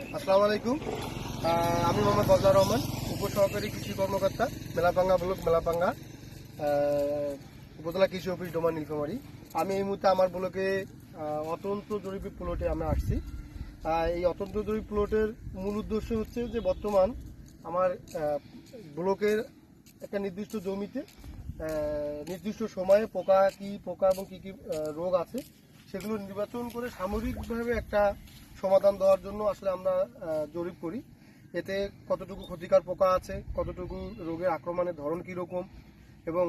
আসসালামু আলাইকুম। আমি মোহাম্মদ বজলার রহমান, উপসহকারী কৃষি কর্মকর্তা মেলাপাঙ্গা ব্লক মেলাপাঙ্গা উপজেলা কৃষি অফিস, ডোমা, নীলফামারী। আমি এই মুহূর্তে আমার ব্লকে অতন্ত জরিপি প্লটে আমরা আসছি। এই অতন্ত্র জরিপ প্লটের মূল উদ্দেশ্য হচ্ছে যে বর্তমান আমার ব্লকের একটা নির্দিষ্ট জমিতে নির্দিষ্ট সময়ে পোকা কি, পোকা এবং কি কি রোগ আছে সেগুলো নির্বাচন করে সামরিকভাবে একটা সমাধান দেওয়ার জন্য আসলে আমরা জরিপ করি। এতে কতটুকু ক্ষতিকর পোকা আছে, কতটুকু রোগের আক্রমণের ধরন কীরকম, এবং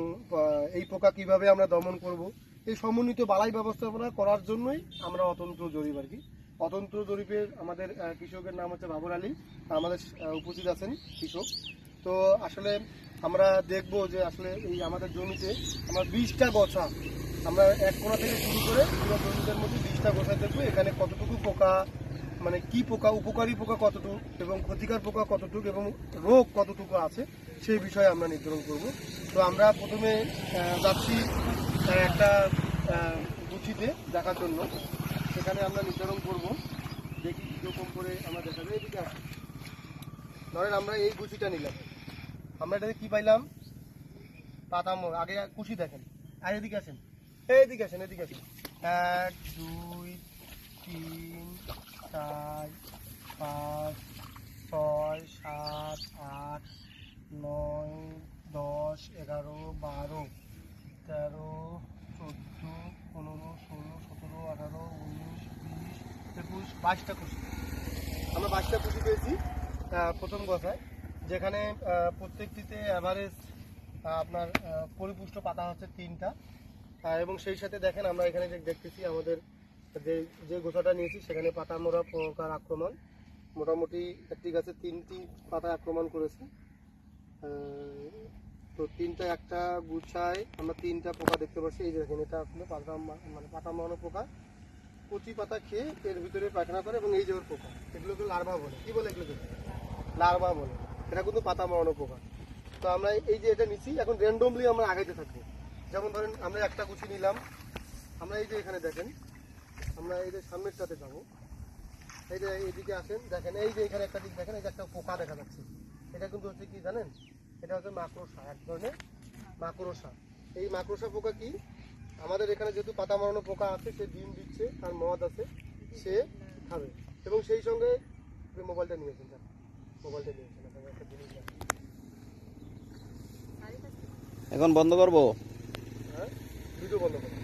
এই পোকা কীভাবে আমরা দমন করব, এই সমন্বিত বালাই ব্যবস্থাপনা করার জন্যই আমরা অতন্ত্র জরিপ আর কি। অতন্ত্র জরিপের আমাদের কৃষকের নাম হচ্ছে বাবর আলী, আমাদের উপস্থিত আছেন কৃষক। তো আসলে আমরা দেখব যে আসলে এই আমাদের জমিতে আমরা বিশটা গছা আমরা এক কোণা থেকে শুরু করে পুরো জমিদের মধ্যে বিশটা গোছা দেখব, এখানে কতটুকু পোকা মানে কি পোকা, উপকারী পোকা কতটুকু এবং ক্ষতিকর পোকা কতটুকু এবং রোগ কতটুকু আছে, সেই বিষয়ে আমরা নির্ধারণ করব। তো আমরা প্রথমে যাচ্ছি একটা গুছিতে দেখার জন্য। সেখানে আমরা নির্ধারণ করব, দেখি কীরকম করে আমরা দেখাবো এদিকে আসুন। ধরেন আমরা এই গুছিটা নিলাম। আমরা এটাতে কী পাইলাম? পাতা মোড় আগে কুশি দেখেন। আর এদিকে আসেন। এইদিকে আসেন, এদিকে আসেন। এক, দুই, তিন, চার, পাঁচ, ছয়, সাত, আট, নয়, দশ, এগারো, বারো, তেরো, চোদ্দ, পনেরো, ষোলো, সতেরো, আঠারো, উনিশ, বিশ, একুশ, বাইশটা কুশি। আমরা বাইশটা কুশি পেয়েছি প্রথম কথায়, যেখানে প্রত্যেকটিতে অ্যাভারেজ আপনার পরিপুষ্ট পাতা হচ্ছে তিনটা। এবং সেই সাথে দেখেন আমরা এখানে যে দেখতেছি আমাদের যে যে গোছাটা নিয়েছি, সেখানে পাতা মোড়া পোকার আক্রমণ। মোটামুটি একটি গাছে তিনটি পাতায় আক্রমণ করেছে। তো তিনটা একটা গুছায় আমরা তিনটা পোকা দেখতে পাচ্ছি। এই যে দেখেন, এটা আসলে পাতা মানে পাতা মারানো পোকা। কচি পাতা খেয়ে এর ভিতরে পায়খানা করে এবং এই যে ওর পোকা, এগুলোকে লার্ভা বলে। কী বলে এগুলোকে? লার্ভা বলে। এটা কিন্তু পাতা মারানো পোকা। তো আমরা এই যে এটা নিচ্ছি, এখন র্যান্ডমলি আমরা আগাইতে থাকব। যেমন ধরেন আমরা একটা কুচি নিলাম। আমরা এই যে এখানে দেখেন, আমরা এই যে সামনেরটাতে যাব। এই যে এইদিকে আসেন, দেখেন, এই যে এখানে একটা দিক দেখেন, এই যে একটা পোকা দেখা যাচ্ছে। এটা কিন্তু হচ্ছে কি জানেন? এটা হচ্ছে মাকড়সা, এক ধরনের মাকড়সা। এই মাকড়সা পোকা কি? আমাদের এখানে যেহেতু পাতা মারানো পোকা আছে, সে ডিম দিচ্ছে আর মদ আছে, সে খাবে। এবং সেই সঙ্গে মোবাইলটা নিয়েছেন, যান। মোবাইলটা নিয়েছেন একটা জিনিস। এখন বন্ধ করব? 비디오 만나고